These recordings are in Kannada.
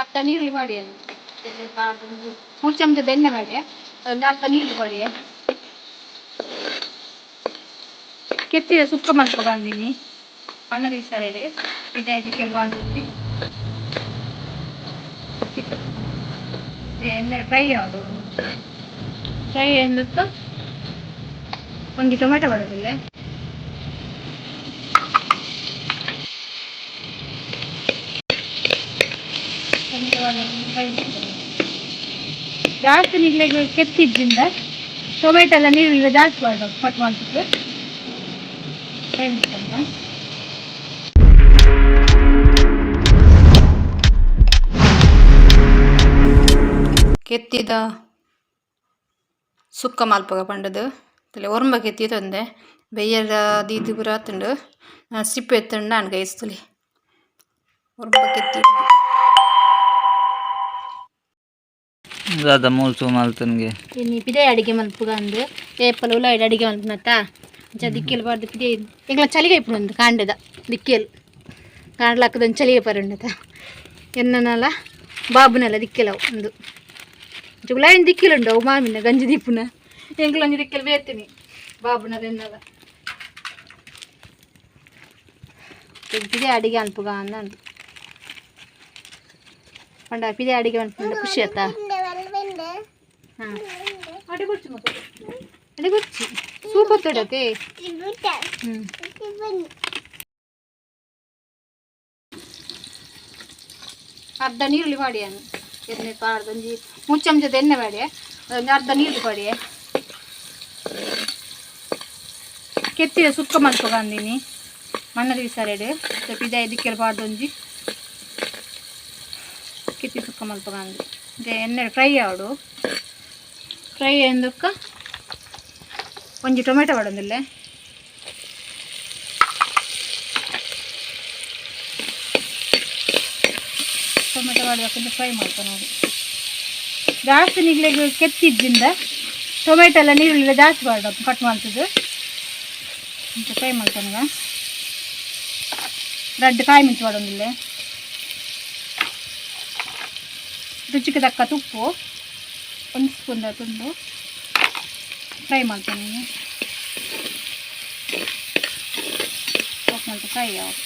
ಅರ್ಧ ನೀರು ಮಾಡಿ ಮೂರು ಚಮಚದ ಎಣ್ಣೆ ಮಾಡಿ. ಒಂದು ಅರ್ಧ ನೀರುಳ್ಳಿ ಮಾಡಿ. ಕೆತ್ತಿದ ಸುಕ್ಕ ಮಾಡ್ಕೊ ಬಂದೀನಿ. ಸರಿ ಇದೆ ಇದಕ್ಕೆ ಬಂದಿದ್ವಿ ಎಣ್ಣೆ ಫ್ರೈ ಯಾವುದು ಫ್ರೈ ಎಂದಿತ್ತು ಒಂದು ಟೊಮೆಟೊ ಬರೋದಿಲ್ಲ. ಜಾಸ್ತಿ ನೀರಿಗೆ ಕೆತ್ತಿದ್ರಿಂದ ಟೊಮೆಟೊ ಎಲ್ಲ ನೀರು ಜಾಸ್ತಿ ಮಾಡಬೇಕು ಕಟ್ ಮಾಡ್ಬಿಟ್ಟು. ಕೆತ್ತಿದ ಸುಕ್ಕ ಮಾಲ್ಪಗ ಪಂಡದು. ತಲೆ ಒರಂಬ ಕೆತ್ತಿ ತಂದೆ ಬೆಯ್ಯದ ದೀದಿ ಪೂರ ಆತುಂಡು ಸಿಪ್ಪೆ ಎತ್ತಂಡು ನಾನು ಗೈಸ್ತಲಿ ಒರಂಬ ಕೆತ್ತಿ ದಾದ ಮೂಲ್ಸು ಮಾಲ್ತನ್ಗೆ ಇನ್ನು ಪಿದೆ ಅಡಿಗೆ ಮಲ್ಪುಗ ಅಂದು ಏಪಲ್ ಉಳ್ಳಾಗಡ್ಡಿ ಅಡಿಗೆ ಮಲ್ಪನತ್ತ ಅಂಚ ದಿಕ್ಕೆಲ್ ಬಾರ್ದು ಪಿದೆ ಈಗ ಚಳಿಗೆ ಇಪ್ಪು ಒಂದು ಕಾಂಡದ ದಿಕ್ಕೆಲ್ ಕಾಂಡ್ಲಾಕದೊಂದು ಚಳಿಗೆ ಪರಂಡತ ಎನ್ನನಲ್ಲ ಬಾಬುನೆಲ್ಲ ದಿಕ್ಕೆಲ ಒಂದು ಉಳ್ಳಾಗಡ್ಡಿ ದಿಕ್ಕಿಲುಂಡು ಅವು ಮಾಮಿನ ಗಂಜಿ ದಿಪ್ಪುನ ಎಂಗ್ಲೊಂಜಿ ದಿಕ್ಕೆಲ್ ಬೇರ್ತೀನಿ ಬಾಬುನದ ಎನ್ನಲ್ಲ ಪಿದೆ ಅಡಿಗೆ ಅನ್ಪುಗ ಅಂದ ಪಂಡ ಪಿದೆ ಅಡಿಗೆ ಅನ್ಪುಂಡ ಖುಷಿ ಆಯ್ತಾ ಹಾಂ ಅಡಿಗೊಚ್ಚು ಮತ್ತೆ ಅಡಿಗೊಚ್ಚು ಸೂಪ್ ಹೊತ್ತಡತೆ ಹ್ಞೂ ಅರ್ಧ ನೀರುಳ್ಳಿ ಮಾಡಿ ಅನ್ನು ಎಣ್ಣೆ ಪಾಡ್ದು ಒಂಜಿ ಮೂರು ಚಮಚದ ಎಣ್ಣೆ ಮಾಡಿ ಒಂದು ಅರ್ಧ ನೀರು ಮಾಡಿ ಕೆತ್ತಿದ ಸುಕ್ಕ ಮಾಡ್ಕೊ ಬಂದೀನಿ ಮಣ್ಣದ ಸರಡು ಸ್ವಲ್ಪ ಇದೆ ಇದಕ್ಕೆಲ್ಲ ಪಾಡ್ದು ಒಂಜಿ ಕೆತ್ತಿ ಸುಕ್ಕ ಮಲ್ಪ ಬಂದು ಇದೆ ಎಣ್ಣೆ ಫ್ರೈ ಆವಡು ಫ್ರೈ ಎಂದಕ್ಕ? ಒಂಜಿ ಟೊಮೆಟೊ ಬಡೊಂದಿಲ್ಲ ಟೊಮೆಟೊ ಮಾಡಬೇಕಂತ ಫ್ರೈ ಮಾಡ್ತಾನೆ ನೋಡಿ ಜಾಸ್ತಿ ನೀಗ್ಲಿಗೆ ಕೆತ್ತಿದ್ದಿಂದ ಟೊಮೆಟೊ ಎಲ್ಲ ನೀರುಳ್ಳಿ ಜಾಸ್ತಿ ಮಾಡಬೇಕು ಕಟ್ ಮಾಡ್ತಿದ್ದು ಫ್ರೈ ಮಾಡ್ತಾನ ರೆಡ್ ಕಾಯಿ ಮಿಂಚು ಮಾಡೋದಿಲ್ಲ. ರುಚಿಗೆ ತಕ್ಕ ತುಪ್ಪು ಒಂದು ಸ್ಪೂನ್ ತಂದು ಫ್ರೈ ಮಾಡ್ತಾನೆ ಆಫ್ ಮಾಡ್ತಾ ಫ್ರೈ ಆಫ್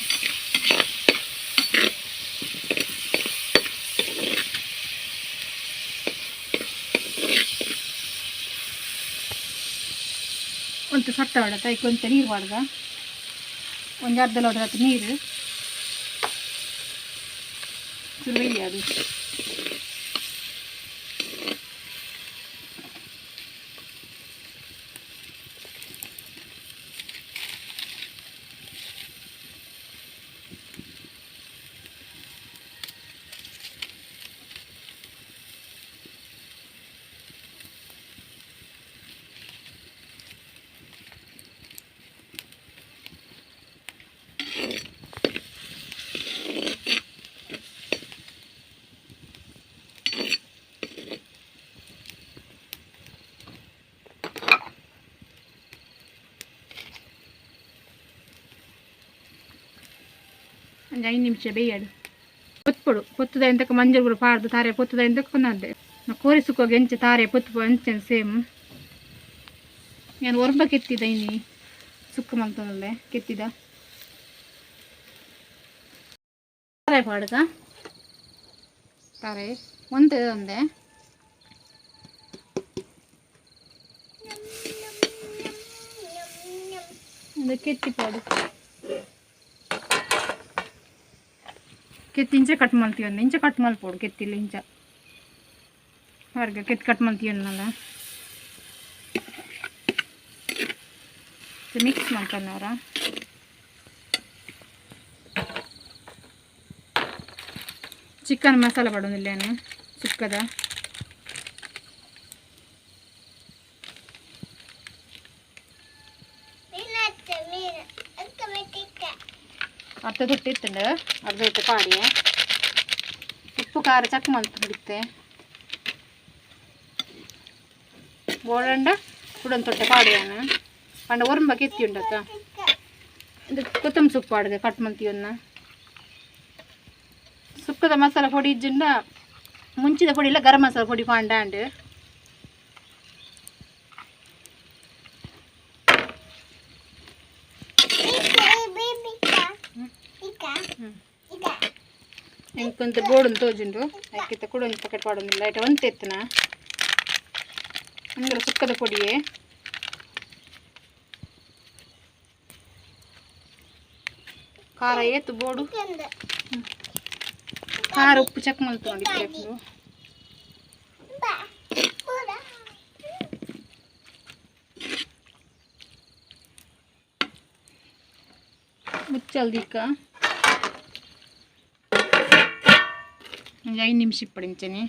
ಒಂದು ಸಟ್ಟ ಹೊಡೆದ ಈಗ ಕೊಂಚ ನೀರು ಹೊಡೆದ ಒಂದು ಅರ್ಧ ಲೋಟ ಹೊತ್ತು ನೀರು ಸುರುಳಿ ಅದು ಐದು ನಿಮಿಷ ಬೇಯಡು. ಪೊತ್ಪಡು, ಪೊತ್ತದ ಎಂತಕ್ಕೆ ಮಂಜೂರು ಗುರು ಪಾಡ್ದು ತಾರೆ ಪೊತ್ತದ ಎಂತಕ್ಕೆ ಕೋರಿ ಕೋರಿಸುಕೋಗಿ ಎಂಚೆ ತಾರೆ ಪೊತ್ತು ಎಂಚೆ ಸೇಮ್. ನಾನು ಒರ್ಬ ಕೆತ್ತಿದ ಇನ್ನಿ ಸುಕ್ಕ ಮಲ್ತನಲ್ಲೇ ಕೆತ್ತಿದ? ತಾರೆ ಪಾಡ್ಗ ತಾರೆ, ಒಂದು ಒಂದೇ ಕೆತ್ತಿ ಪಾಡು. ಕೆತ್ತಿ ಕಟ್ ಕಟ್ ಒಂದು ಇಂಚ ಕಟ್ ಮಲ್ಪೋಡು ಕೆತ್ತಿಲ್ಲ ಇಂಚ. ಹೊರಗೆ ಕೆತ್ತಿ ಕಟ್ ಮಾಡ್ತೀವಲ್ಲ ಮಿಕ್ಸ್ ಮಾಡ್ಕೊಂಡವ್ರ ಚಿಕನ್ ಮಸಾಲ ಪಡೋದಿಲ್ಲೇನು ಸುಕ್ಕದ? ಅರ್ಧ ತೊಟ್ಟಿತ್ತುಂಡು ಅರ್ಧ ತೊಟ್ಟು ಪಾಡಿ ಉಪ್ಪು ಖಾರ ಚಕ್ ಮಲ್ತು ಬಿಡುತ್ತೆ ಬೋಡಂಡ ಕುಡನ್ ತೊಟ್ಟೆ ಪಾಡಿಯಾನ ಪಂಡ ಒರಂಬ ಕೆತ್ತಿ ಉಂಡತ್ತ ಇದು ಕೊತ್ತಂಬರಿ ಸೊಪ್ಪು ಪಾಡಿದೆ ಕಟ್ ಮಂತಿಯನ್ನ ಸೊಪ್ಪು ಸುಕ್ಕದ ಮಸಾಲ ಪೊಡಿ ಇಜ್ಜಿಂದ ಮುಂಚಿದ ಪೊಡಿ ಇಲ್ಲ ಗರಂ ಮಸಾಲ ಪೊಡಿ ಪಾಂಡ ಅಂಡ್ ఇంకొంత బోడుని తోజుండు అక్కిత కూడా ಒಂದು ಪ್ಯಾಕೆಟ್ ಮಾಡೋದಿಲ್ಲ ಐಟ ಒಂದು ಎತ್ತನ ಅಂದ್ರೆ ಸುಕ್ಕದ ಪೊಡಿಯೇ ಖಾರ ಏತು ಬೋಡು ಹ್ಮ್. ಖಾರ ಉಪ್ಪು ಚೆಕ್ ಮಾಡ್ಕೊಂಡು ಮುಚ್ಚಲ್ದಿಕ್ಕ ಒಂದು ಐದು ನಿಮಿಷ ಪಡಿಂಚೇನೆ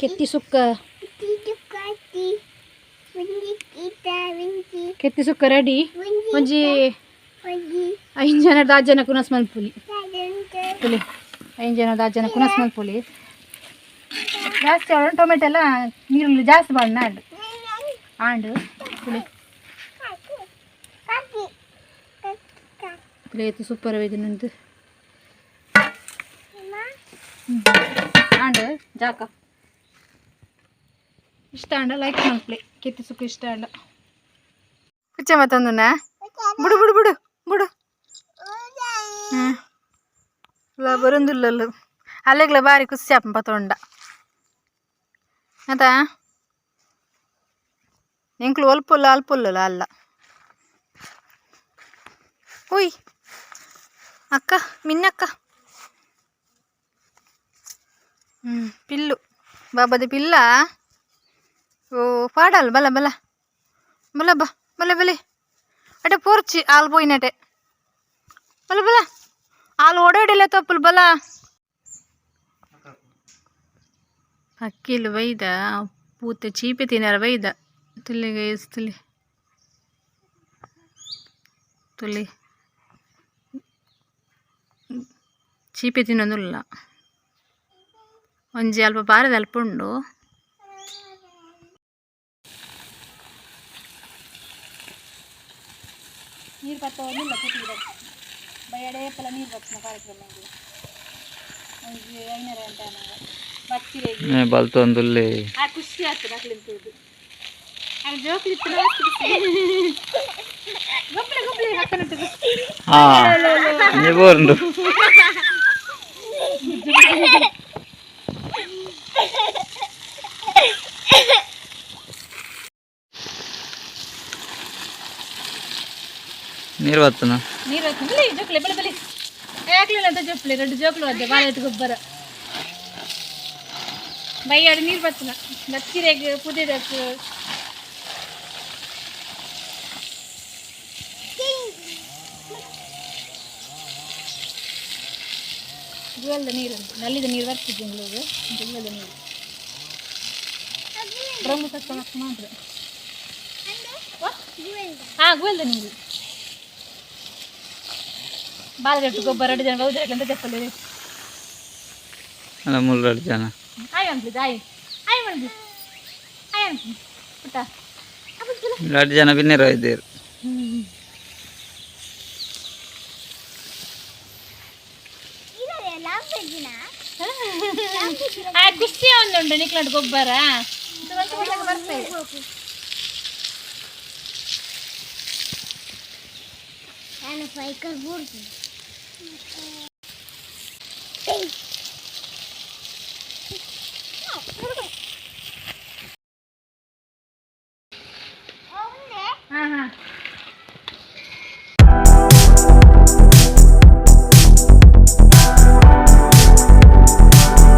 ಕೆತ್ತಿ ಸುಕ್ಕ. ಕೆತ್ತಿ ಸುಕ್ಕ ರೆಡಿ. ಒಂಜಿ ಐದು ಜನ ದಾಜ್ ಜನ ಕುನಸ್ ಮಲ್ಪುಲಿ ಪುಲಿ. ಐದು ಜನ ದಾಜ್ ಜನ ಕುನಸ್ ಮಲ್ಪುಲಿ ಜಾಸ್ತಿ ಅವಳು ಟೊಮೆಟೊ ಎಲ್ಲ ನೀರುಳ್ಳಿ ಜಾಸ್ತಿ ಬಾಳ ಆಂಡು ಆಂಡು ಪುಲಿ ಪ್ಲೇಟ್ ಸೂಪರ್ ಇದು ನಂದು ಆಂಡು ಜಾಕ ಇಷ್ಟ ಅಂಡ ಲೈಕ್ ಮಲ್ಪ್ಲೆ ಕೆತ್ತಿ ಸುಕ್ಕ ಇಷ್ಟ ಅಂಡ ಕುಚ್ಚ ಮತ್ತೊಂದುನ ಬಿಡು ಬಿಡು ಬಿಡು ಬಿಡು ಹ್ಞೂ ಇಲ್ಲ ಬರೊಂದಿಲ್ಲಲ್ಲ ಅಲ್ಲೆಗ್ಲ ಬಾರಿ ಖುಷಿ ಅಪ್ಪ ತೊಂಡ ಆಯ್ತಾ ಎಂಕ್ಲು ಒಲ್ಪುಲ್ಲ ಅಲ್ಪುಲ್ಲ ಅಲ್ಲ ಉಯ್ ಅಕ್ಕ ಮಿನ್ನಕ್ಕ ಹ್ಞೂ ಪಿಲ್ಲು ಬಾಬದ ಪಿಲ್ಲ ಓ ಪಾಡಲ್ ಬಲ ಬಲ ಬಲ ಬಾ ಬಲೆ ಬಲೆ ಅಟೆ ಪೋರ್ಚಿ ಹಾಲು పోయినటే బల బల వాళ్ళు ఓడేడలే తప్పులు బల ಅಕ್ಕಿಲ್ ಒಯ್ದ ಪೂತ ಚೀಪಿ ತಿನ್ನಾರ ಒಯ್ದ ತುಲಿಗೆ ತುಲಿ ತುಲಿ ಚೀಪಿ ತಿನ್ನೋದಿಲ್ಲ ಒಂಜಿ ಅಲ್ಪ ಬಾರದ ಅಲ್ಪ ಉಂಡು ನೀರು ಬರ್ತವನ್ನಿಲ್ಲ ಬಯಡೇ ಪಲ ನೀರು ಬರ್ತಾನೆ ಕಾರ್ಯಕ್ರಮ ಒಂಜಿ ಐನೂರ ಗಂಟೆ ಬಲ್ತೊಂದುಲ್ಲೆ ಆ ಖುಷಿ ಆಗ್ತದೆ ಅಕ್ಲಿಂತದ್ದು ಅದು ಜೋಕ್ ಇತ್ತು ಗೊಬ್ಬರ ಗೊಬ್ಬರ ಹಾಕೊಂಡು ಹಾ ನೀವು ಉಂಡು ನೀರು ಬತ್ತನ ನೀರು ಹಾಕಿದ್ರೆ ಜೋಕ್ಲೆ ಬಲೆ ಬಲೆ ಹಾಕ್ಲಿಲ್ಲ ಅಂತ ಜೋಪ್ಲೆ ಎರಡು ಜೋಕ್ಲು ಬೈಯಾಡು ನೀರು ಬರ್ತನ. ನತ್ತಿರೆಗೆ ಪುದಿರಕ್ಕೆ ಜುವಲ್ದ ನೀರು ನಲ್ಲಿದ ನೀರು ಬರ್ತಿದ್ದೆ ಇವಾಗ ಜುವಲ್ದ ನೀರು. ಬ್ರಹ್ಮ ತಕ್ಕ ಮಾತ್ರ ಹಾಂ ಗುವಲ್ದ ನೀರು. ಬಾಲ ಗೊಬ್ಬರ ಅಡಿದ ಹೌದು ಅಂತ ಜಪ್ಪಲ್ಲಿ ಅಲ್ಲ, ಮುಳ್ಳು ಜನ ಆಯ್ ಅನ್ಬಿದ್ದು ಆಯ್ ಆಯ್ ಮಾಡ್ಬಿದ್ದು ಆಯ್ ಅನ್ಬಿದ್ದು ಪುಟ್ಟ ಎರಡು ಜನ ಬಿನ್ನೆರ ಇದ್ದೀರು ಆ ಖುಷಿ ಒಂದುಂಟು ನಿಕ್ಲಡ್ ಗೊಬ್ಬರ ಬರ್ತದೆ ನಾನು ಸೈಕಲ್ ಬೂಡ್ತೀನಿ